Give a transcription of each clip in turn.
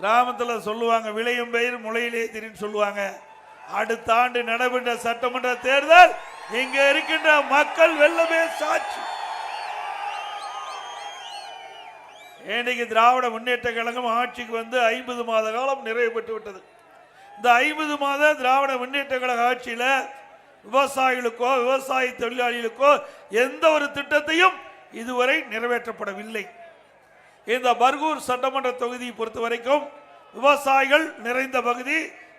கிராமத்தில் சொல்லுவாங்க விளையும் பயிர் முளையிலே திரின்னு சொல்லுவாங்க. அடுத்த ஆண்டு நடைபெற்ற சட்டமன்ற தேர்தல் இங்க இருக்கின்ற மக்கள் வெள்ளமே சாட்சி. இன்னைக்கு திராவிட முன்னேற்ற கழகம் ஆட்சிக்கு வந்து ஐம்பது மாத காலம் நிறைவு பெற்று விட்டது. இந்த ஐம்பது மாத திராவிட முன்னேற்ற கழக ஆட்சியில் விவசாயிகளுக்கோ விவசாய தொழிலாளிகளுக்கோ எந்த ஒரு திட்டத்தையும் இதுவரை நிறைவேற்றப்படவில்லை. இந்த பர்கூர் சட்டமன்ற தொகுதியை பொறுத்த வரைக்கும் விவசாயிகள் நிறைந்த பகுதி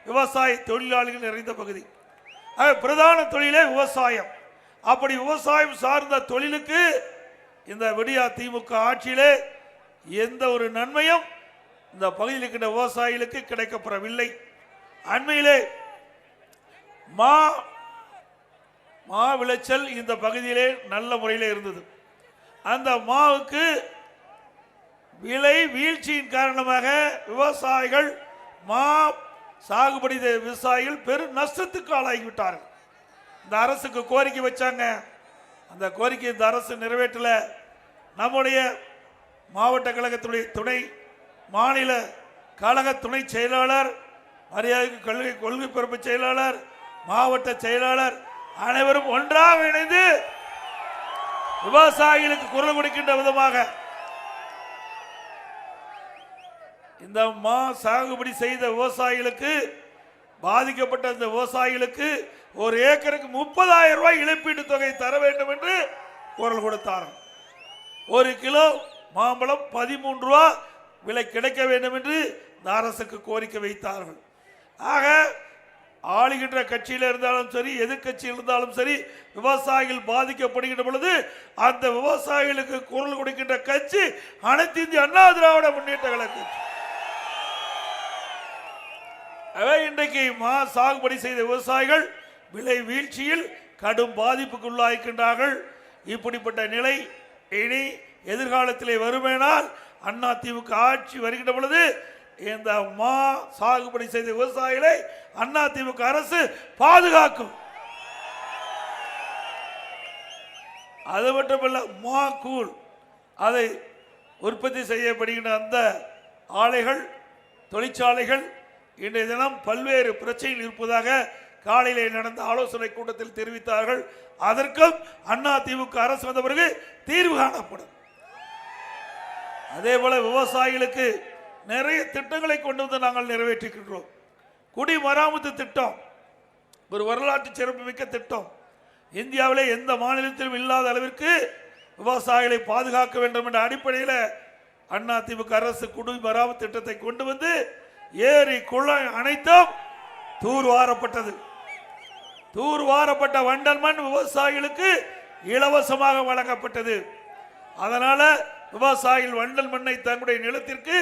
விவசாய தொழிலாளிகள் நிறைந்த பகுதி. பிரதான தொழிலே விவசாயம். அப்படி விவசாயம் சார்ந்த தொழிலுக்கு இந்த விடியா திமுக ஆட்சியிலே எந்த ஒரு நன்மையும் இந்த பகுதியில் இருக்கின்ற விவசாயிகளுக்கு கிடைக்கப்பெறவில்லை. அண்மையிலே மா மா விளைச்சல் இந்த பகுதியிலே நல்ல முறையில் இருந்தது. அந்த மாவுக்கு விலை வீழ்ச்சியின் காரணமாக விவசாயிகள் மா சாகுபடி விவசாயிகள் பெரும் நஷ்டத்துக்கு ஆளாகிவிட்டார்கள். இந்த அரசுக்கு கோரிக்கை வச்சாங்க. அந்த கோரிக்கை இந்த அரசு நிறைவேற்றல. நம்முடைய மாவட்ட கழகத்துடைய துணை மாநில கழக துணை செயலாளர் மரியாதைக்கு கொள்கை கொள்கை பொறுப்பு செயலாளர் மாவட்ட செயலாளர் அனைவரும் ஒன்றாக இணைந்து விவசாயிகளுக்கு குரல் கொடுக்கின்ற விதமாக இந்த மா சாகுபடி செய்த விவசாயிகளுக்கு பாதிக்கப்பட்ட அந்த விவசாயிகளுக்கு ஒரு ஏக்கருக்கு முப்பதாயிரம் ரூபாய் இழப்பீட்டு தொகை தர வேண்டும் என்று குரல் கொடுத்தார்கள் ஒரு கிலோ மாம்பழம் பதிமூன்று ரூபா விலை கிடைக்க வேண்டும் என்று இந்த அரசுக்கு கோரிக்கை வைத்தார்கள். ஆக ஆளுகின்ற கட்சியில் இருந்தாலும் சரி எதிர்க்கட்சியில் இருந்தாலும் சரி விவசாயிகள் பாதிக்கப்படுகின்ற பொழுது அந்த விவசாயிகளுக்கு குரல் கொடுக்கின்ற கட்சி அனைத்து இந்திய அண்ணா திராவிட முன்னேற்ற கழக கட்சி ஆகவே இன்றைக்கு மா சாகுபடி செய்த விவசாயிகள் விலை வீழ்ச்சியில் கடும் பாதிப்புக்கு உள்ளாயிருக்கின்றார்கள் இப்படிப்பட்ட நிலை இனி எதிர்காலத்திலே வருமேனால் அண்ணா திமுக ஆட்சி வருகின்ற பொழுது இந்த மா சாகுபடி செய்த விவசாயிகளை அண்ணா திமுக அரசு பாதுகாக்கும். அது மட்டுமல்ல மா கூழ் அதை உற்பத்தி செய்யப்படுகின்ற அந்த ஆலைகள் தொழிற்சாலைகள் இன்றைய தினம் பல்வேறு பிரச்சனைகள் இருப்பதாக காலையிலே நடந்த ஆலோசனை கூட்டத்தில் தெரிவித்தார்கள். அதற்கும் அண்ணா திமுக அரசு வந்த பிறகு தீர்வு காணப்படும். அதே போல விவசாயிகளுக்கு நிறைய திட்டங்களை கொண்டு வந்து நாங்கள் நிறைவேற்றுகின்றோம் குடிமராமத்து திட்டம் ஒரு வரலாற்று சிறப்புமிக்க திட்டம். இந்தியாவிலே எந்த மாநிலத்திலும் இல்லாத அளவிற்கு விவசாயிகளை பாதுகாக்க வேண்டும் என்ற அடிப்படையில் அண்ணா அரசு குடிமராமத்து திட்டத்தை கொண்டு வந்து ஏரி குளம் அனைத்தும் தூர்வாரப்பட்டது. தூர்வாரப்பட்ட வண்டல் மண் விவசாயிகளுக்கு இலவசமாக வழங்கப்பட்டது. அதனால விவசாயிகள் வண்டல் மண்ணை தங்களுடைய நிலத்திற்கு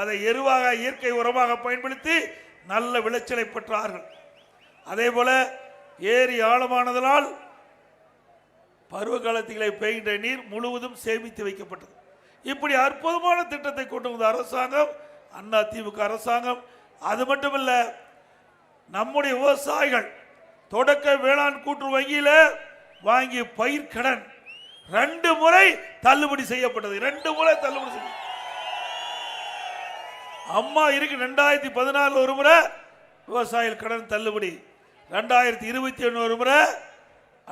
அதை எருவாக இயற்கை உரமாக பயன்படுத்தி நல்ல விளைச்சலை பெற்றார்கள். அதே போல ஏரி ஆழமானதனால் பருவ காலத்திலே பெய்கின்ற நீர் முழுவதும் சேமித்து வைக்கப்பட்டது. இப்படி அற்புதமான திட்டத்தை கொண்டு வந்த அரசாங்கம் அண்ணா திமுக அரசாங்கம். அது மட்டுமல்ல நம்முடைய விவசாயிகள் தொடக்க வேளாண் கூட்டு வங்கியில வாங்கிய பயிர்க்கடன் ரெண்டு முறை தள்ளுபடி செய்யப்பட்டது. ரெண்டு முறை தள்ளுபடி செய்ய அம்மா இருக்கு ரெண்டாயிரத்தி பதினாலு ஒரு முறை விவசாயிகள் கடன் தள்ளுபடி ரெண்டாயிரத்தி இருபத்தி ஒன்று ஒரு முறை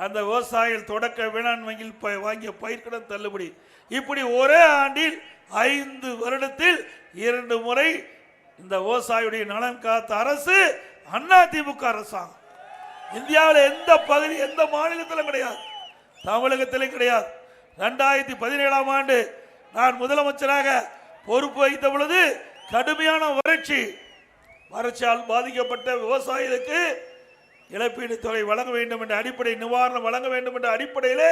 அந்த விவசாயிகள் தொடக்க வேளாண் வங்கியில் வாங்கிய பயிர்க்கடன் தள்ளுபடி. இப்படி ஒரே ஆண்டில் ஐந்து வருடத்தில் இரண்டு முறை இந்த விவசாயியுடைய நலன் காத்த அரசு அண்ணா திமுக அரசாங்கம். இந்தியாவில் எந்த பகுதி எந்த மாநிலத்திலும் கிடையாது. தமிழகத்திலும் கிடையாது. ரெண்டாயிரத்தி பதினேழாம் ஆண்டு நான் முதலமைச்சராக பொறுப்பு வைத்த பொழுது கடுமையான வறட்சி வறட்சியால் பாதிக்கப்பட்ட விவசாயிகளுக்கு இழப்பீடு தொகை வழங்க வேண்டும் என்ற அடிப்படை நிவாரணம் வழங்க வேண்டும் என்ற அடிப்படையிலே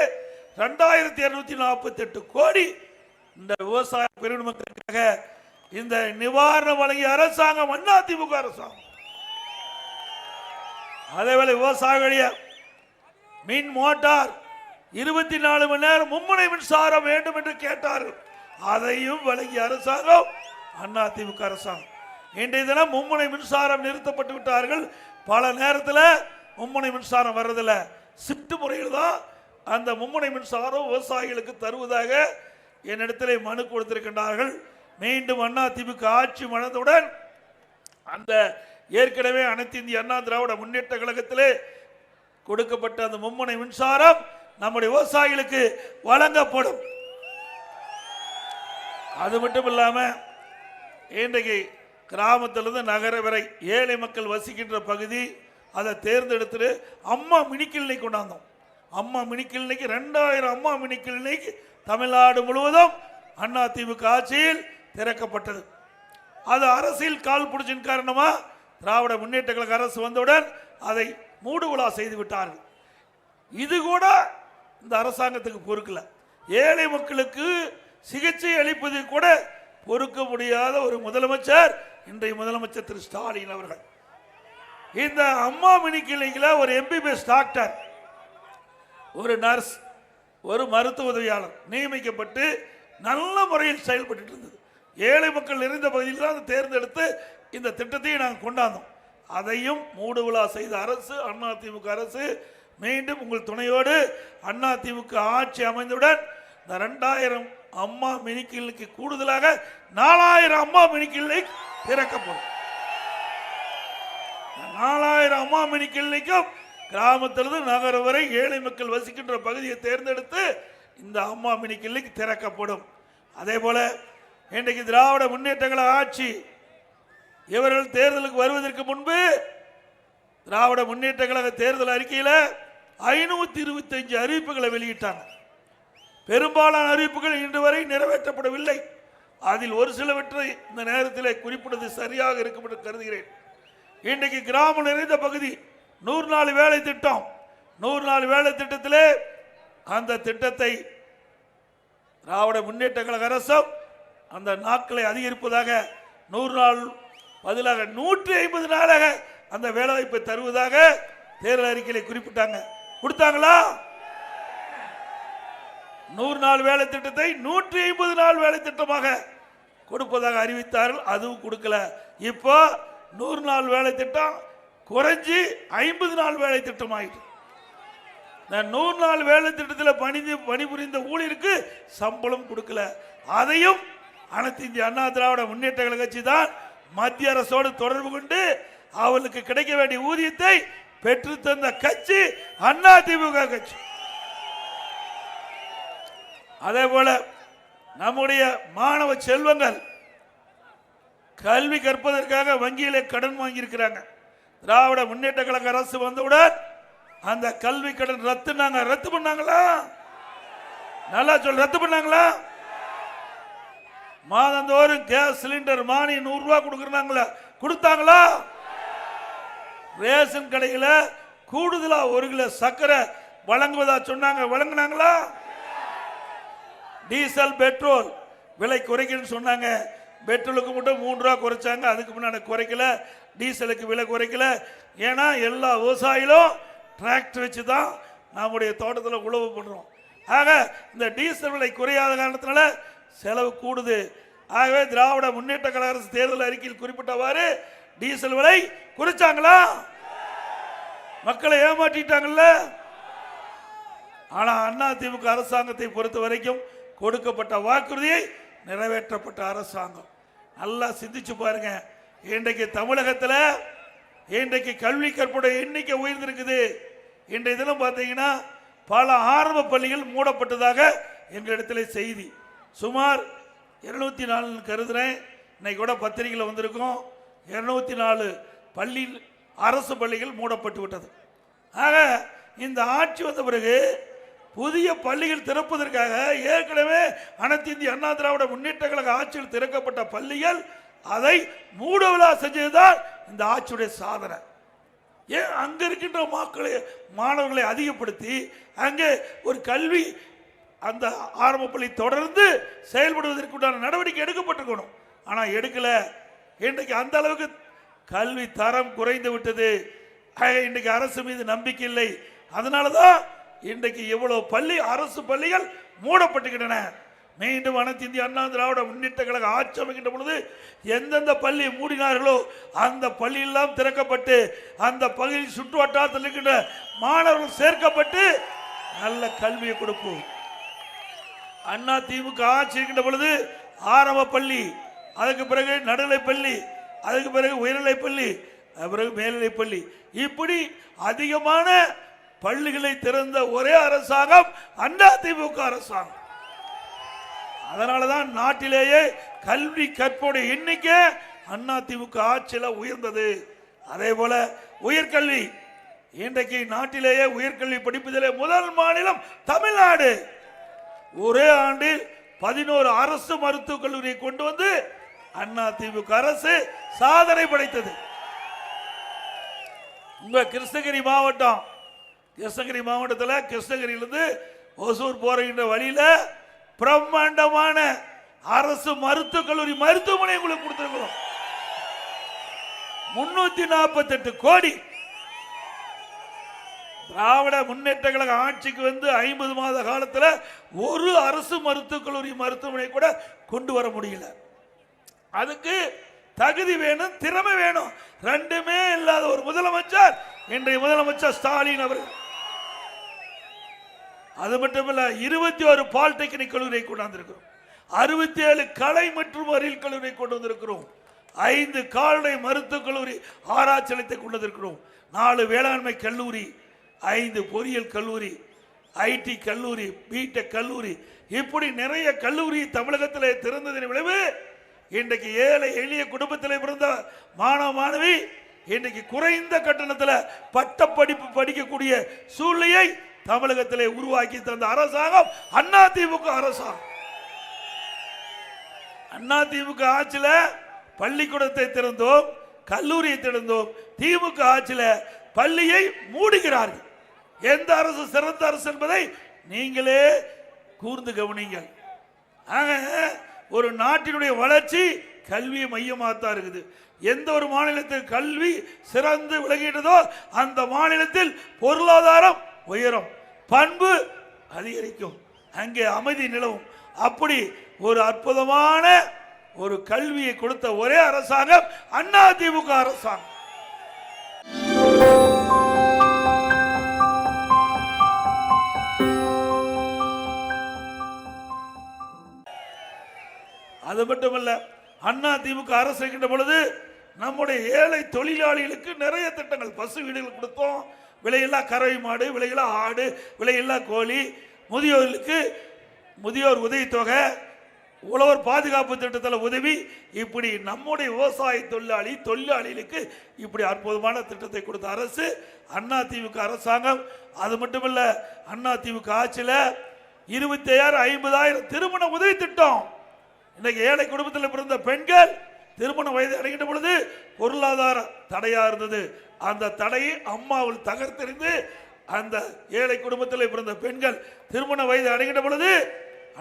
ரெண்டாயிரத்தி இருநூத்தி நாற்பத்தி எட்டு கோடி இந்த விவசாய பெருமக்களுக்காக இந்த நிவாரணம் வழங்கிய அரசாங்கம் அண்ணா திமுக அரசாங்கம் அதேவேளை விவசாயிகளுடைய மின் மோட்டார் இருபத்தி நாலு மணி நேரம் மும்முனை மின்சாரம் வேண்டும் என்று கேட்டார்கள். அதையும் வழங்கிய அரசாங்கம் அண்ணா அரசாங்கம். இன்றைய தினம் மும்முனை மின்சாரம் நிறுத்தப்பட்டு விட்டார்கள். பல நேரத்தில் மும்முனை மின்சாரம் வர்றதில்ல. ஷிஃப்ட் முறையில் தான் அந்த மும்முனை மின்சாரம் விவசாயிகளுக்கு தருவதாக என்னிடத்தில் மனு கொடுத்திருக்கின்றார்கள். மீண்டும் அண்ணா திமுக ஆட்சி மணந்தவுடன் அந்த ஏற்கனவே அனைத்து இந்திய அண்ணா திராவிட முன்னேற்ற கழகத்திலே கொடுக்கப்பட்ட அந்த மும்முனை மின்சாரம் நம்முடைய விவசாயிகளுக்கு வழங்கப்படும். அது மட்டும் இல்லாமல் இன்றைக்கு கிராமத்திலிருந்து நகர வரை ஏழை மக்கள் வசிக்கின்ற பகுதி அதை தேர்ந்தெடுத்துட்டு அம்மா மினி கொண்டாந்தோம். அம்மா மினி ரெண்டாயிரம் அம்மா மினி தமிழ்நாடு முழுவதும் அண்ணா திமுக ஆட்சியில் திறக்கப்பட்டது. அது அரசியல் கால் பிடிச்சின் காரணமாக திராவிட முன்னேற்ற கழக அரசு வந்தவுடன் அதை மூடு விழா செய்து விட்டார்கள். இது கூட இந்த அரசாங்கத்துக்கு பொறுக்கல. ஏழை மக்களுக்கு சிகிச்சை அளிப்பது கூட பொறுக்க முடியாத ஒரு முதலமைச்சர் இன்றைய முதலமைச்சர் திரு ஸ்டாலின் அவர்கள். இந்த அம்மா மினி கிளினிக்கில் ஒரு எம்பிபிஎஸ் டாக்டர் ஒரு நர்ஸ் ஒரு மருத்துவ உதவியாளர் நியமிக்கப்பட்டு நல்ல முறையில் செயல்பட்டு இருந்தது. ஏழை மக்கள் நிறைந்த பகுதியில் தான் அதை தேர்ந்தெடுத்து இந்த திட்டத்தையும் நாங்கள் கொண்டாந்தோம். அதையும் மூடு விழா செய்த அரசு அதிமுக அரசு மீண்டும் உங்கள் துணையோடு அதிமுக ஆட்சி அமைந்தவுடன் இந்த ரெண்டாயிரம் அம்மா மினி கூடுதலாக நாலாயிரம் அம்மா மினி கிளினிக் திறக்கப்படும். நாலாயிரம் அம்மா மினி கிராமத்திலிருந்து நகரம் வரை ஏழை மக்கள் வசிக்கின்ற பகுதியை தேர்ந்தெடுத்து இந்த அம்மா மினி திறக்கப்படும். அதே போல இன்றைக்கு திராவிட முன்னேற்றங்கள ஆட்சி இவர்கள் தேர்தலுக்கு வருவதற்கு முன்பு திராவிட முன்னேற்ற கழக தேர்தல் அறிக்கையில் ஐநூற்றி இருபத்தஞ்சு அறிவிப்புகளை வெளியிட்டாங்க. பெரும்பாலான அறிவிப்புகள் இன்று வரை நிறைவேற்றப்படவில்லை. அதில் ஒரு சிலவற்றை இந்த நேரத்தில் குறிப்பிடுவது சரியாக இருக்கும் என்று கருதுகிறேன். இன்றைக்கு கிராமம் நிறைந்த பகுதி நூறு நாள் வேலை திட்டம். நூறு நாள் வேலை திட்டத்திலே அந்த திட்டத்தை திராவிட முன்னேற்ற கழக அரசும் அந்த நாட்களை அதிகரிப்பதாக நூறு நாள் பதிலாக நூற்றி ஐம்பது நாளாக அந்த வேலைவாய்ப்பை தருவதாக தேர்தல் அறிக்கையில் குறிப்பிட்டாங்க. கொடுத்தாங்களா? நூறு நாள் வேலை திட்டத்தை நூற்றி ஐம்பது நாள் வேலை திட்டமாக கொடுப்பதாக அறிவித்தார்கள். அதுவும் கொடுக்கல. இப்போ நூறு நாள் வேலை திட்டம் குறைஞ்சி ஐம்பது நாள் வேலை திட்டம் ஆயிட்டு நூறு நாள் வேலை திட்டத்தில் பணிந்து பணிபுரிந்த ஊழியருக்கு சம்பளம் கொடுக்கல. அதையும் அனைத்து இந்திய அண்ணா திராவிட முன்னேற்ற கழக கட்சி தான் மத்திய அரசோடு தொடர்பு கொண்டு அவளுக்கு கிடைக்க வேண்டிய ஊதியத்தை பெற்று தந்த கட்சி அண்ணா திமுக கட்சி. அதே போல நம்முடைய மாணவ செல்வங்கள் கல்வி கற்பதற்காக வங்கியிலே கடன் வாங்கியிருக்கிறாங்க. திராவிட முன்னேற்ற கழக அரசு வந்தவுடன் அந்த கல்வி கடன் ரத்துனாங்க ரத்து பண்ணாங்களா? நல்லா சொல் ரத்து பண்ணாங்களா? மாதந்தோறும் கேஸ் சிலிண்டர் மானி நூறு ரூபாய் கொடுக்குறாங்களா. கொடுத்தாங்களா? ரேஷன் கடையில் கூடுதலா ஒரு கிலோ சர்க்கரை வழங்குவதா சொன்னாங்க. வழங்கினாங்களா? டீசல் பெட்ரோல் விலை குறைக்கணும்னு சொன்னாங்க. பெட்ரோலுக்கு மட்டும் மூன்று ரூபா குறைச்சாங்க. அதுக்கு முன்னாடி குறைக்கல. டீசலுக்கு விலை குறைக்கல. ஏன்னா எல்லா விவசாயிகளும் டிராக்டர் வச்சு தான் நம்முடைய தோட்டத்தில் உழவு பண்ணுறோம் ஆக இந்த டீசல் விலை குறையாத காரணத்தினால செலவு கூடுது. ஆகவே திராவிட முன்னேற்ற கழக அரசு தேர்தல் அறிக்கையில் குறிப்பிட்டவாறு டீசல் விலை குறைச்சாங்களா? மக்களை ஏமாற்றிட்டாங்கல்ல? ஆனால் அண்ணா திமுக அரசாங்கத்தை பொறுத்த வரைக்கும் கொடுக்கப்பட்ட வாக்குறுதியை நிறைவேற்றப்பட்ட அரசாங்கம். நல்லா சிந்திச்சு பாருங்க. இன்றைக்கு தமிழகத்தில் இன்றைக்கு கல்வி கற்புடைய எண்ணிக்கை உயர்ந்திருக்குது. இன்றைய தினம் பார்த்தீங்கன்னா பல ஆரம்ப பள்ளிகள் மூடப்பட்டதாக எங்களிடத்தில் செய்தி. சுமார் இருநூத்தி நாலு கருதுறேன். இன்னைக்கு கூட பத்திரிகையில் வந்திருக்கோம். இருநூத்தி நாலு பள்ளி அரசு பள்ளிகள் மூடப்பட்டு விட்டது. ஆக இந்த ஆட்சி வந்த பிறகு புதிய பள்ளிகள் திறப்பதற்காக ஏற்கனவே அனைத்து இந்திய அண்ணா திராவிட முன்னேற்ற கழக ஆட்சியில் திறக்கப்பட்ட பள்ளிகள் அதை மூடவிழா செஞ்சதுதான் இந்த ஆட்சியுடைய சாதனை. ஏன் அங்கே இருக்கின்ற மக்களை மாணவர்களை அதிகப்படுத்தி அங்கே ஒரு கல்வி அந்த ஆரம்ப பள்ளி தொடர்ந்து செயல்படுவதற்குண்டான நடவடிக்கை எடுக்கப்பட்டிருக்கணும். ஆனால் எடுக்கலை. இன்றைக்கு அந்த அளவுக்கு கல்வி தரம் குறைந்து விட்டது. இன்றைக்கு அரசு மீது நம்பிக்கை இல்லை. அதனால தான் இன்றைக்கு இவ்வளவு பள்ளி அரசு பள்ளிகள் மூடப்பட்டுகின்றன. மீண்டும் அனைத்து இந்திய அண்ணா திராவிட முன்னேற்ற கழக ஆட்சி அமைக்கின்ற பொழுது எந்தெந்த பள்ளி மூடினார்களோ அந்த பள்ளியெல்லாம் திறக்கப்பட்டு அந்த பகுதியில் சுற்று வட்டாரத்தில் இருக்கின்ற மாணவர்கள் சேர்க்கப்பட்டு நல்ல கல்வியை கொடுப்போம். அண்ணா திமுக ஆட்சி இருக்கின்ற பொழுது ஆரம்ப பள்ளி அதுக்கு பிறகு நடுநிலை பள்ளி அதுக்கு பிறகு உயர்நிலை பள்ளி பிறகு மேல்நிலை பள்ளி. இப்படி அதிகமான பள்ளிகளை திறந்த ஒரே அரசாங்கம் அண்ணா திமுக அரசாங்கம். அதனாலதான் நாட்டிலேயே கல்வி கற்போடைய எண்ணிக்கை அண்ணா திமுக ஆட்சியில் உயர்ந்தது. அதே போல உயர்கல்வி இன்றைக்கு நாட்டிலேயே உயர்கல்வி படிப்பதிலே முதல் மாநிலம் தமிழ்நாடு. ஒரே ஆண்டில் பதினோரு அரசு மருத்துவக் கல்லூரியை கொண்டு வந்து அண்ணா திமுக அரசு சாதனை படைத்தது. உங்க கிருஷ்ணகிரி மாவட்டம் கிருஷ்ணகிரி மாவட்டத்தில் கிருஷ்ணகிரியிலிருந்து ஒசூர் போகின்ற வழியில பிரம்மாண்டமான அரசு மருத்துவக் கல்லூரி மருத்துவமனை உங்களுக்கு கொடுத்திருக்கிறோம். முன்னூத்தி நாற்பத்தெட்டு கோடி. திராவிட முன்னேற்ற கழக ஆட்சிக்கு வந்து ஐம்பது மாத காலத்தில் ஒரு அரசு மருத்துவக் கல்லூரி மருத்துவமனை கூட கொண்டு வர முடியல. அதுக்கு தகுதி வேணும் திறமை வேணும். ரெண்டுமே இல்லாத ஒரு முதலமைச்சர் இன்றைய முதலமைச்சர் ஸ்டாலின் அவர்கள். அது மட்டுமல்ல இருபத்தி ஒரு பாலிடெக்னிக் கல்லூரியை கொண்டு வந்திருக்கிறோம். அறுபத்தி ஏழு கலை மற்றும் அறிவியல் கல்லூரியை கொண்டு வந்திருக்கிறோம். ஐந்து கால்நடை மருத்துவக் கல்லூரி ஆராய்ச்சி நிலையத்தை கொண்டு வந்திருக்கிறோம். நாலு வேளாண்மை கல்லூரி ஐந்து பொறியியல் கல்லூரி ஐடி கல்லூரி பிடெக் கல்லூரி. இப்படி நிறைய கல்லூரி தமிழகத்தில் திறந்ததன் விளைவு இன்றைக்கு ஏழை எளிய குடும்பத்தில் பிறந்த மாணவ மாணவி இன்றைக்கு குறைந்த கட்டணத்தில் பட்டப்படிப்பு படிக்கக்கூடிய சூழ்நிலையை தமிழகத்திலே உருவாக்கி தந்த அரசாங்கம் அண்ணா திமுக அரசாங்கம். அண்ணா திமுக ஆட்சியில பள்ளிக்கூடத்தை திறந்தோம் கல்லூரியை திறந்தோம். திமுக ஆட்சியில பள்ளியை மூடுகிறார்கள். எந்த அரசு சிறந்த அரசு என்பதை நீங்களே கூர்ந்து கவனிங்கள். ஆக ஒரு நாட்டினுடைய வளர்ச்சி கல்வி மையமாகத்தான் இருக்குது. எந்த ஒரு மாநிலத்தில் கல்வி சிறந்து விளங்கிட்டதோ அந்த மாநிலத்தில் பொருளாதாரம் உயரும். பண்பு அதிகரிக்கும். அங்கே அமைதி நிலவும். அப்படி ஒரு அற்புதமான ஒரு கல்வியை கொடுத்த ஒரே அரசாங்கம் அண்ணா திமுக அரசாங்கம். அது மட்டுமல்ல அண்ணா திமுக அரசு இருக்கின்ற பொழுது நம்முடைய ஏழை தொழிலாளிகளுக்கு நிறைய திட்டங்கள் பசு வீடுகள் கொடுத்தோம். விலையில்லா கறவை மாடு விலையில்லா ஆடு விலையில்லா கோழி. முதியோர்களுக்கு முதியோர் உதவித்தொகை உழவர் பாதுகாப்பு திட்டத்தில் உதவி. இப்படி நம்முடைய விவசாய தொழிலாளி தொழிலாளிகளுக்கு இப்படி அற்புதமான திட்டத்தை கொடுத்த அரசு அண்ணா திமுக அரசாங்கம். அது மட்டுமல்ல அண்ணா திமுக ஆட்சியில் இருபத்தி ஐயாயிரம் ஐம்பதாயிரம் திருமண உதவி திட்டம். இன்னைக்கு ஏழை குடும்பத்தில் பிறந்த பெண்கள் திருமண வயது அடைகின்ற பொழுது பொருளாதார தடையாக இருந்தது. அந்த தடையை அம்மாவில் தகர்த்தெறிந்து அந்த ஏழை குடும்பத்தில் பிறந்த பெண்கள் திருமண வயது அடைகின்ற பொழுது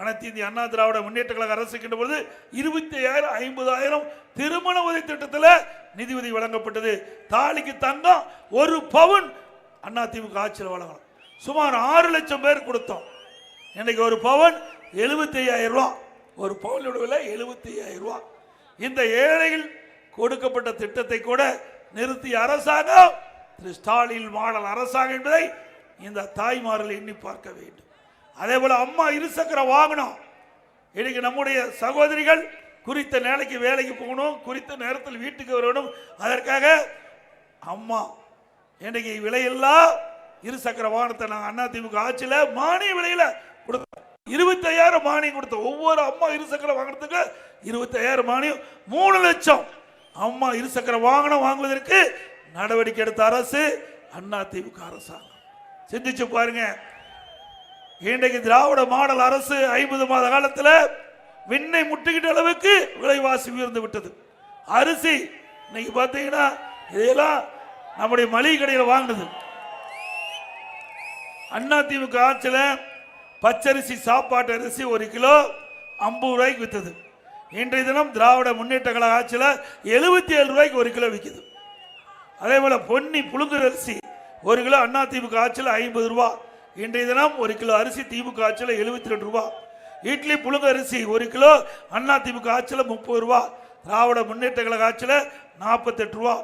அனைத்து இந்திய அண்ணா திராவிட முன்னேற்ற கழக அரசுக்கின்ற பொழுது இருபத்தி ஐயாயிரம் ஐம்பதாயிரம் திருமண உதவி திட்டத்தில் நிதி உதவி வழங்கப்பட்டது. தாலிக்கு தங்கம் ஒரு பவுன் அண்ணா திமுக ஆட்சியில் வழங்கணும். சுமார் ஆறு லட்சம் பேர் கொடுத்தோம். இன்னைக்கு ஒரு பவுன் எழுபத்தி ஐயாயிரம் ரூபா. ஒரு பவுனோட விலை எழுபத்தி ஐயாயிரம் ரூபா. இந்த ஏழைகள் கொடுக்கப்பட்ட திட்டத்தை கூட நிறுத்திய அரசாங்கம். திரு ஸ்டாலின் மாடல் அரசாங்கம் என்பதை இந்த தாய்மார்கள் எண்ணி பார்க்க வேண்டும். அதே போல அம்மா இருசக்கர வாகனம். இன்னைக்கு நம்முடைய சகோதரிகள் குறித்த வேலைக்கு வேலைக்கு போகணும் குறித்த நேரத்தில் வீட்டுக்கு வரணும். அதற்காக அம்மா இன்னைக்கு விலையில்லா இருசக்கர வாகனத்தை நாங்கள் அண்ணா திமுக ஆட்சியில் மானிய விலையில் கொடுத்தோம். இருபத்தையாயிரம் மானியம் கொடுத்தோம். ஒவ்வொரு அம்மா இருசக்கர வாகனத்துக்கு இருபத்தையாயிரம் மானியம் மூணு லட்சம். அம்மா இருசக்கர வாகனம் வாங்குவதற்கு நடவடிக்கை எடுத்த அரசு அண்ணா திமுக அரசாங்கம். சிந்திச்சு பாருங்க. இன்றைக்கு திராவிட மாடல் அரசு ஐம்பது மாத காலத்தில் விண்ணை முட்டுகிட்ட அளவுக்கு விலைவாசி உயர்ந்து விட்டது. அரிசி இன்னைக்கு பார்த்தீங்கன்னா இதெல்லாம் நம்முடைய மளிகை கடையில் வாங்கினது. அண்ணா திமுக ஆட்சியில் பச்சரிசி சாப்பாட்டு அரிசி ஒரு கிலோ ஐம்பது ரூபாய்க்கு விற்றது இன்றைய தினம் திராவிட முன்னேற்ற கழக ஆட்சியில் எழுபத்தி ஏழு ரூபாய்க்கு ஒரு கிலோ விற்கிது அதே போல் பொன்னி புழுந்து அரிசி ஒரு கிலோ அண்ணா திமுக ஆட்சியில் ஐம்பது ரூபா. இன்றைய தினம் ஒரு கிலோ அரிசி திமுக ஆட்சியில் எழுபத்தி ரெண்டு ரூபா. இட்லி புழுங்க அரிசி ஒரு கிலோ அண்ணா திமுக ஆட்சியில் முப்பது ரூபா. திராவிட முன்னேற்ற கழக ஆட்சியில் நாற்பத்தெட்டு ரூபா.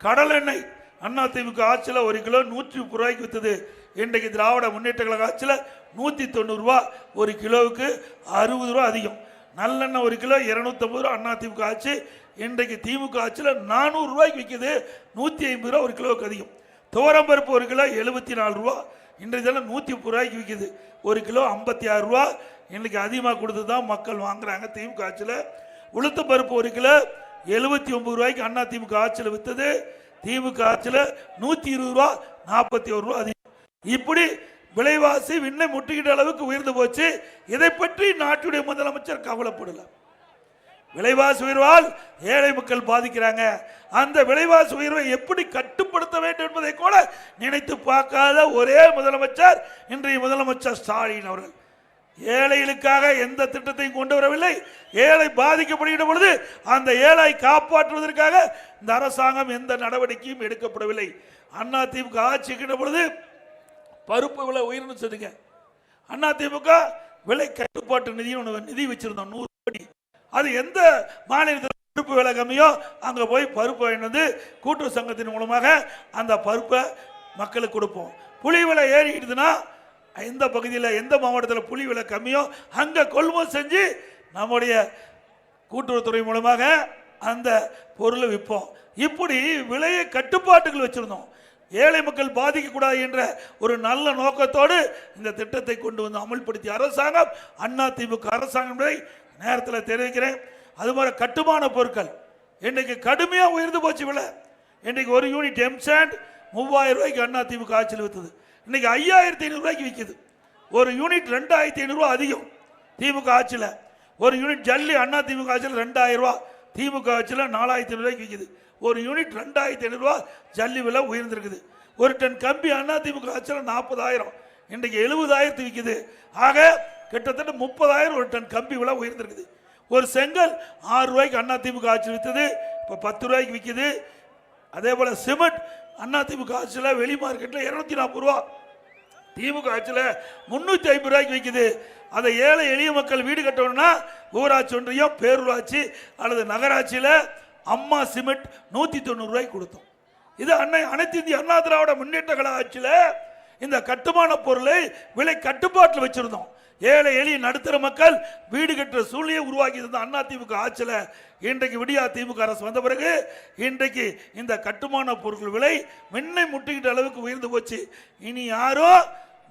கடல் எண்ணெய் அண்ணா திமுக ஆட்சியில் ஒரு கிலோ நூற்றி முப்பது ரூபாய்க்கு வித்தது. இன்றைக்கு திராவிட முன்னேற்ற கழக ஆட்சியில் நூற்றி தொண்ணூறுரூவா ஒரு கிலோவுக்கு அறுபது ரூபா அதிகம். நல்லெண்ணெய் ஒரு கிலோ இரநூத்தம்பது ரூபா அண்ணா திமுக ஆச்சு. இன்றைக்கு திமுக ஆட்சியில் நானூறு ரூபாய்க்கு விற்கிது நூற்றி ஐம்பது ரூபா ஒரு கிலோவுக்கு அதிகம். துவரம்பருப்பு ஒரு கிலோ எழுபத்தி நாலு ரூபா. இன்றைய தினம் நூற்றி முப்பது ரூபாய்க்கு விற்கிது ஒரு கிலோ ஐம்பத்தி ஆறு ரூபா. இன்னைக்கு அதிகமாக கொடுத்து தான் மக்கள் வாங்குறாங்க திமுக ஆட்சியில். உளுத்த பருப்பு ஒரு கிலோ எழுபத்தி ஒம்பது ரூபாய்க்கு அண்ணா திமுக ஆட்சியில் விற்றது திமுக ஆட்சியில் நூற்றி இருபது ரூபா நாற்பத்தி ஒரு ரூபா அதிகம். இப்படி விலைவாசி விண்ணை முட்டுகின்ற அளவுக்கு உயர்ந்து போச்சு. இதை பற்றி நாட்டுடைய முதலமைச்சர் கவலைப்படல. விலைவாசி உயர்வால் ஏழை மக்கள் பாதிக்கிறாங்க. அந்த விலைவாசி உயர்வை எப்படி கட்டுப்படுத்த வேண்டும் என்பதை கூட நினைத்து பார்க்காத ஒரே முதலமைச்சர் இன்றைய முதலமைச்சர் ஸ்டாலின் அவர்கள். ஏழைகளுக்காக எந்த திட்டத்தையும் கொண்டு வரவில்லை. ஏழை பாதிக்கப்படுகின்ற பொழுது அந்த ஏழை காப்பாற்றுவதற்காக இந்த அரசாங்கம் எந்த நடவடிக்கையும் எடுக்கப்படவில்லை. அண்ணா திமுக ஆட்சிக்கின்ற பொழுது பருப்பு விலை உயர்ந்து சொல்லுங்க. அண்ணா திமுக விலை கட்டுப்பாட்டு நிதி ஒன்று நிதி வச்சிருந்தோம் நூறு கோடி. அது எந்த மாநிலத்தில் பருப்பு விலை கம்மியோ அங்கே போய் பருப்பு வாங்கிட்டு வந்து கூட்டுறவு சங்கத்தின் மூலமாக அந்த பருப்பை மக்களுக்கு கொடுப்போம். புளி விலை ஏறிக்கிட்டுதுன்னா எந்த பகுதியில் எந்த மாவட்டத்தில் புளி விலை கம்மியோ அங்கே கொள்முதல் செஞ்சு நம்முடைய கூட்டுறவுத்துறை மூலமாக அந்த பொருளை விற்போம். இப்படி விலையை கட்டுப்பாட்டுகள் வச்சுருந்தோம். ஏழை மக்கள் பாதிக்கக்கூடாது என்ற ஒரு நல்ல நோக்கத்தோடு இந்த திட்டத்தை கொண்டு வந்து அமல்படுத்திய அரசாங்கம் அண்ணா திமுக அரசாங்கம் நேரத்தில் தெரிவிக்கிறேன். அது மாதிரி கட்டுமான பொருட்கள் இன்றைக்கு கடுமையாக உயர்ந்து போச்சு விலை. இன்றைக்கு ஒரு யூனிட் எம்சாண்ட் மூவாயிரம் ரூபாய்க்கு அண்ணா திமுக ஆட்சியில் விற்றுது இன்னைக்கு ஐயாயிரத்தி ஐநூறுரூவாய்க்கு விற்கிது ஒரு யூனிட் ரெண்டாயிரத்தி ஐநூறுரூவா அதிகம் திமுக ஆட்சியில். ஒரு யூனிட் ஜல்லி அண்ணா திமுக ஆட்சியில் ரெண்டாயிரம் ரூபா திமுக ஆட்சியில் நாலாயிரத்தி ஐநூறுரூவாய்க்கு விற்கிது ஒரு யூனிட் ரெண்டாயிரத்தி ஐநூறுரூவா ஜல்லி விலை உயர்ந்திருக்குது. ஒரு டன் கம்பி அண்ணா திமுக ஆட்சியில் நாற்பதாயிரம். இன்றைக்கு எழுபதாயிரத்து விற்கிது ஆக கிட்டத்தட்ட முப்பதாயிரம் ஒரு டன் கம்பி விலை உயர்ந்திருக்குது. ஒரு செங்கல் ஆறு ரூபாய்க்கு அண்ணா திமுக ஆட்சி விற்றது இப்போ பத்து ரூபாய்க்கு விற்கிது அதே போல் சிமெண்ட் அண்ணா திமுக ஆட்சியில் வெளி மார்க்கெட்டில் இரநூத்தி நாற்பது ரூபா. திமுக ஆட்சியில் முந்நூற்றி ஐம்பது ரூபாய்க்கு விற்கிது அதை ஏழை எளிய மக்கள் வீடு கட்டணும்னா ஊராட்சி ஒன்றியம் பேரூராட்சி அல்லது நகராட்சியில் அம்மா சிமெண்ட் நூற்றி தொண்ணூறு ரூபாய்க்கு கொடுத்தோம். இது அன்னை அனைத்து இந்திய அண்ணா திராவிட முன்னேற்ற கழக ஆட்சியில் இந்த கட்டுமான பொருளை விலை கட்டுப்பாட்டில் வச்சிருந்தோம். ஏழை எளிய நடுத்தர மக்கள் வீடு கட்டுற சூழ்நிலையை உருவாக்கி இருந்த அண்ணா திமுக ஆட்சியில் இன்றைக்கு விடியா திமுக அரசு வந்த பிறகு இன்றைக்கு இந்த கட்டுமான பொருட்கள் விலை மின்னை முட்டுகிட்ட அளவுக்கு உயர்ந்து போச்சு. இனி யாரோ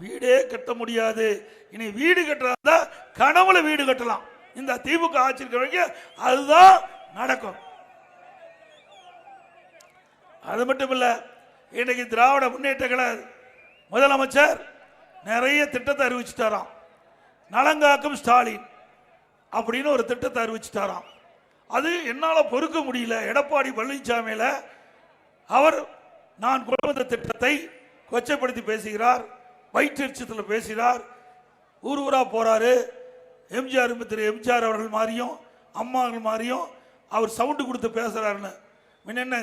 வீடே கட்ட முடியாது. இனி வீடு கட்டுறதா கனவுல வீடு கட்டலாம். இந்த திமுக ஆட்சி இருக்கிற வரைக்கும் அதுதான் நடக்கும். அது மட்டும் இல்லை இன்றைக்கு திராவிட முன்னேற்ற கழக முதலமைச்சர் நிறைய திட்டத்தை அறிவிச்சிட்டாராம். நலங்காக்கும் ஸ்டாலின் அப்படின்னு ஒரு திட்டத்தை அறிவிச்சுட்டாராம். அது என்னால் பொறுக்க முடியல. எடப்பாடி பழனிசாமியில் அவர் நான் கொண்டு வந்த திட்டத்தை கொச்சப்படுத்தி பேசுகிறார் வயிற்றுச்சத்தில் பேசுகிறார். ஊர் ஊராக போகிறாரு எம்ஜிஆர் திரு எம்ஜிஆர் அவர்கள் மாதிரியும் அம்மாங்கள் மாதிரியும் அவர் சவுண்டு கொடுத்து பேசுகிறாருன்னு முன்ன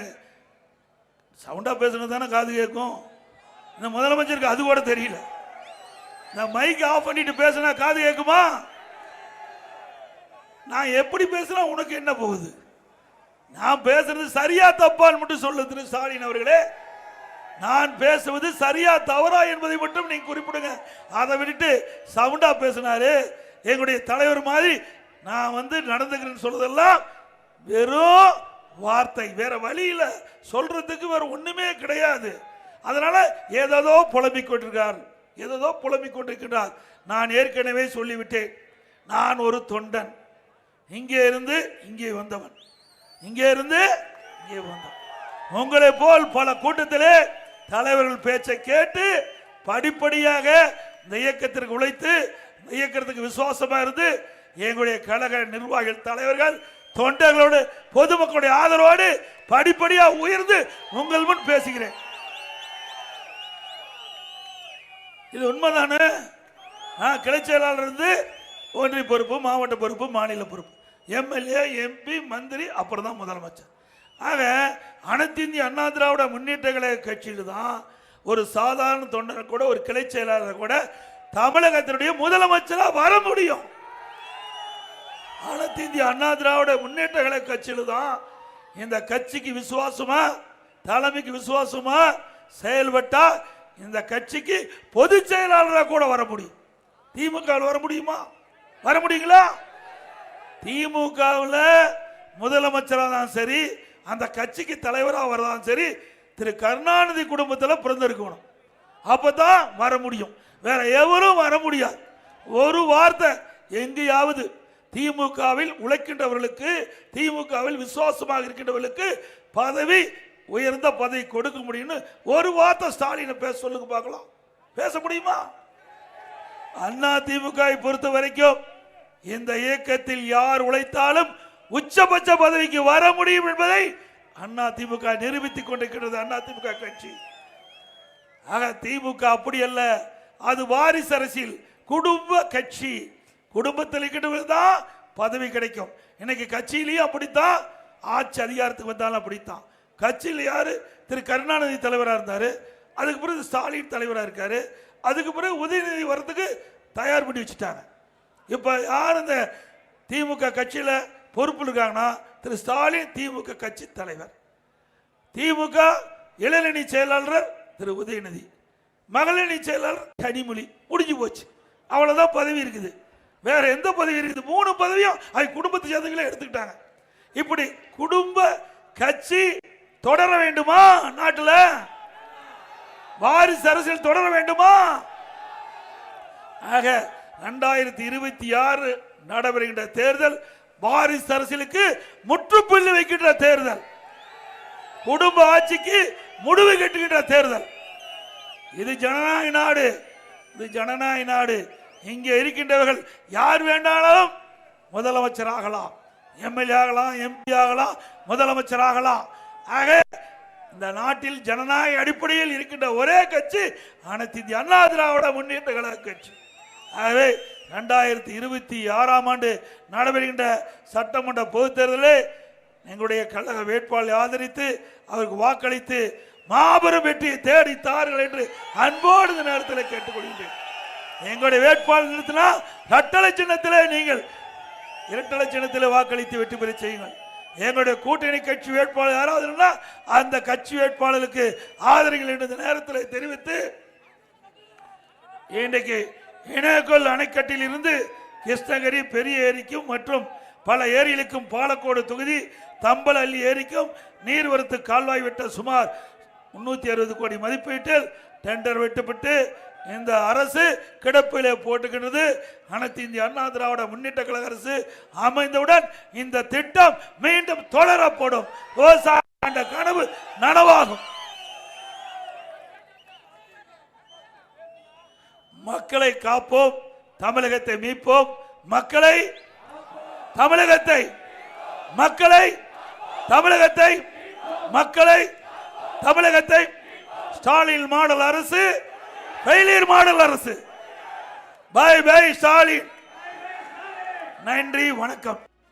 சவுண்டாக சவுண்டா பேசுனது தானே காது கேட்கும் இந்த முதலமைச்சருக்கு அது கூட தெரியல. இந்த மைக் ஆஃப் பண்ணிட்டு பேசினா காது கேட்குமா நான் எப்படி பேசுனா உனக்கு என்ன போகுது? நான் பேசுறது சரியா தப்பான்னு மட்டும் சொல்லு திரு ஸ்டாலின் அவர்களே. நான் பேசுவது சரியா தவறா என்பதை மட்டும் நீங்க குறிப்பிடுங்க. அதை விட்டுட்டு சவுண்டா பேசினாரு எங்களுடைய தலைவர் மாதிரி நான் வந்து நடந்துக்கிறேன்னு சொல்றதெல்லாம் வெறும் வார்த்தை வேற வழியில சொல்றதுக்கு வேற ஒண்ணுமே கிடையாது. அதனால ஏதோ புலம்பிக் கொண்டிருக்கிறார். ஏதோ புலம்பிக் கொண்டிருக்கிறார் நான் ஏற்கனவே சொல்லிவிட்டேன். நான் ஒரு தொண்டன். இங்கே இருந்து இங்கே வந்தவன். இங்கே இருந்து இங்கே வந்தவன். உங்களை போல் பல கூட்டத்திலே தலைவர்கள் பேச்சை கேட்டு படிப்படியாக இந்த இயக்கத்திற்கு உழைத்து இந்த இயக்கத்துக்கு விசுவாசமா இருந்து எங்களுடைய கழக நிர்வாகிகள் தலைவர்கள் தொண்டர்களோடு பொதுமக்களுடைய ஆதரவோடு படிப்படியா உயர்ந்து உங்கள் முன் பேசுகிறேன். இது உண்மைதானே? நான் கிளை செயலாளர் இருந்து ஒன்றிய பொறுப்பு மாவட்ட பொறுப்பு மாநில பொறுப்பு. எம்எல்ஏ எம்பி மந்திரி அப்புறம் தான் முதலமைச்சர். ஆக அனைத்து இந்திய அண்ணா திராவிட முன்னேற்ற கழக கட்சியில் தான் ஒரு சாதாரண தொண்டர் கூட ஒரு கிளை செயலாளர் கூட தமிழகத்தினுடைய முதலமைச்சராக வர முடியும். அனைத்து இந்திய அண்ணா திராவிட முன்னேற்ற கழக கட்சியில் தான் இந்த கட்சிக்கு விசுவாசமா தலைமைக்கு விசுவாசமா செயல்பட்டா இந்த கட்சிக்கு பொதுச் செயலாளராக கூட வர முடியும். திமுக வர முடியுமா? வர முடியுங்களா? திமுகவில் முதலமைச்சராக தான் சரி அந்த கட்சிக்கு தலைவராக வரதான் சரி திரு கருணாநிதி குடும்பத்தில் பிறந்திருக்கணும் அப்பதான் வர முடியும். வேற எவரும் வர முடியாது. ஒரு வார்த்தை எங்கேயாவது திமுகவில் உழைக்கின்றவர்களுக்கு திமுகவில் விசுவாசமாக இருக்கின்றவர்களுக்கு பதவி உயர்ந்த பதவி கொடுக்க முடியும்னு ஒரு வார்த்தை ஸ்டாலினை பேச சொல்லுங்க பார்க்கலாம். பேச முடியுமா? அண்ணா திமுக பொறுத்த வரைக்கும் இந்த இயக்கத்தில் யார் உழைத்தாலும் உச்சபட்ச பதவிக்கு வர முடியும் என்பதை அண்ணா திமுக நிரூபித்துக் கொண்டிருக்கிறது அண்ணா திமுக கட்சி. ஆக திமுக அப்படி அல்ல. அது வாரிசு அரசியல் குடும்ப கட்சி. குடும்பத்தில் இருக்கிறவங்களுக்கு தான் பதவி கிடைக்கும். இன்னைக்கு கட்சியிலையும் அப்படித்தான். ஆட்சி அதிகாரத்துக்கு வந்தாலும் அப்படித்தான். கட்சியில் யாரு? திரு கருணாநிதி தலைவராக இருந்தார். அதுக்கு பிறகு ஸ்டாலின் தலைவராக இருக்கார். அதுக்கு பிறகு உதயநிதி வர்றதுக்கு தயார் பண்ணி வச்சுட்டாங்க. இப்போ யார் இந்த திமுக கட்சியில் பொறுப்பில் இருக்காங்கன்னா திரு ஸ்டாலின் திமுக கட்சி தலைவர். திமுக இளநணி செயலாளர் திரு உதயநிதி. மகளிரணி செயலாளர் கனிமொழி முடிஞ்சு போச்சு. அவ்வளோதான் பதவி இருக்குது. வேற எந்த பதவி இருக்குது மூணு பதவியும் அது குடும்பத்தை சேர்ந்தவங்களே எடுத்துக்கிட்டாங்க. இப்படி குடும்ப கட்சி தொடர வேண்டுமா நாட்டுல? வாரிசு அரசியல் தொடர வேண்டுமா? ஆக ரெண்டாயிரத்தி இருபத்தி ஆறு நடைபெறுகின்ற தேர்தல் வாரிசு அரசியலுக்கு முற்றுப்புள்ளி வைக்கின்ற தேர்தல். குடும்ப ஆட்சிக்கு முடிவு கட்டுகின்ற தேர்தல். இது ஜனநாயக நாடு. இது ஜனநாயக நாடு. இங்கே இருக்கின்றவர்கள் யார் வேண்டாலும் முதலமைச்சர் ஆகலாம் எம்எல்ஏ ஆகலாம் எம்பி ஆகலாம் முதலமைச்சர் ஆகலாம் ஆக இந்த நாட்டில் ஜனநாயக அடிப்படையில் இருக்கின்ற ஒரே கட்சி அனைத்து இந்திய அண்ணா திராவிட முன்னேற்ற கழக கட்சி. ஆகவே ரெண்டாயிரத்தி இருபத்தி ஆறாம் ஆண்டு நடைபெறுகின்ற சட்டமன்ற பொதுத் தேர்தலில் எங்களுடைய கழக வேட்பாளரை ஆதரித்து அவருக்கு வாக்களித்து மாபெரும் வெற்றியை தேடித்தார்கள் என்று அன்போடு இந்த நேரத்தில் கேட்டுக்கொள்கின்றேன். எங்களுடைய வேட்பாளர் நிறுத்தினா இரட்டலை சின்னத்திலே நீங்கள் இரட்டலை சின்னத்தில் வாக்களித்து வெற்றி பெற செய்யுங்கள். எங்களுடைய கூட்டணி கட்சி வேட்பாளர் யாராவது அந்த கட்சி வேட்பாளருக்கு ஆதரவுகள் என்ற இந்த நேரத்தில் தெரிவித்து இன்றைக்கு இணையக்கோள் அணைக்கட்டில் இருந்து கிருஷ்ணகிரி பெரிய ஏரிக்கும் மற்றும் பல ஏரிகளுக்கும் பாலக்கோடு தொகுதி தம்பல் அள்ளி ஏரிக்கும் நீர்வரத்து கால்வாய் வெட்ட சுமார் முன்னூற்றி அறுபது கோடி மதிப்பீட்டில் டெண்டர் வெட்டப்பட்டு இந்த அரசு கிடப்பிலே போட்டுக்கின்றது. அனைத்து இந்திய அண்ணா திராவிட முன்னேற்ற கழக அரசு அமைந்தவுடன் இந்த திட்டம் மீண்டும் தொடரப்படும். விவசாய கனவு நனவாகும். மக்களை காப்போம் தமிழகத்தை மீட்போம். மக்களை தமிழகத்தை மக்களை தமிழகத்தை மக்களை தமிழகத்தை ஸ்டாலின் மாடல் அரசு ஃபெயிலியர் மாடல் அரசு. Bye bye Stalin. நன்றி வணக்கம்.